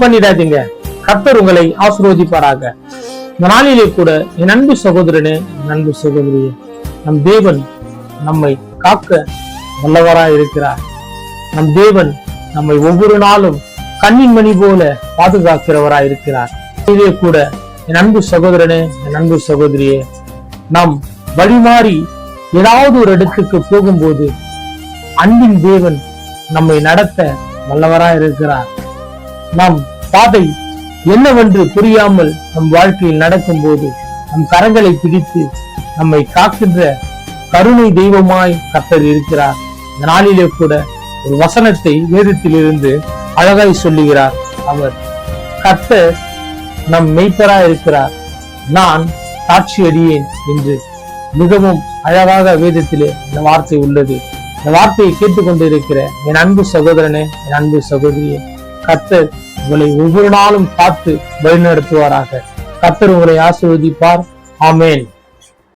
பண்ணிடாதீங்க. கர்த்தர் உங்களை ஆசிர்வதிப்பாராக. இந்த நாளிலே கூட என் அன்பு சகோதரனே என் அன்பு சகோதரியே நம் தேவன் நம்மை காக்க வல்லவராய் இருக்கிறார். நம் தேவன் நம்மை ஒவ்வொரு நாளும் கண்ணின் மணி போல பாதுகாக்கிறவராய் இருக்கிறார். இதே கூட என் அன்பு சகோதரனே என் அன்பு சகோதரியே நாம் வழிமாறி ஏதாவது ஒரு இடத்துக்கு போகும்போது அன்பின் தேவன் நம்மை நடத்த வல்லவராய் இருக்கிறார். நம் பாதை என்னவென்று புரியாமல் நம் வாழ்க்கையில் நடக்கும்போது நம் கரங்களை பிடித்து நம்மை காக்கின்ற கருணை தெய்வமாய் கர்த்தர் இருக்கிறார். இந்த நாளிலே கூட ஒரு வசனத்தை வேதத்திலிருந்து அழகாய் சொல்லுகிறார் அவர். கர்த்தர் நம் மெய்ப்பரா இருக்கிறார். நான் காட்சி அடியேன் என்று மிகவும் அழகாக வேதத்திலே இந்த வார்த்தை உள்ளது. இந்த வார்த்தையை கேட்டுக்கொண்டிருக்கிற என் அன்பு சகோதரனே என் அன்பு சகோதரியே கத்தர் உங்களை ஒவ்வொரு நாளும் பார்த்து வழிநடத்துவாராக. கர்த்தர் உங்களை ஆசீர்வதிப்பார். ஆமேன்.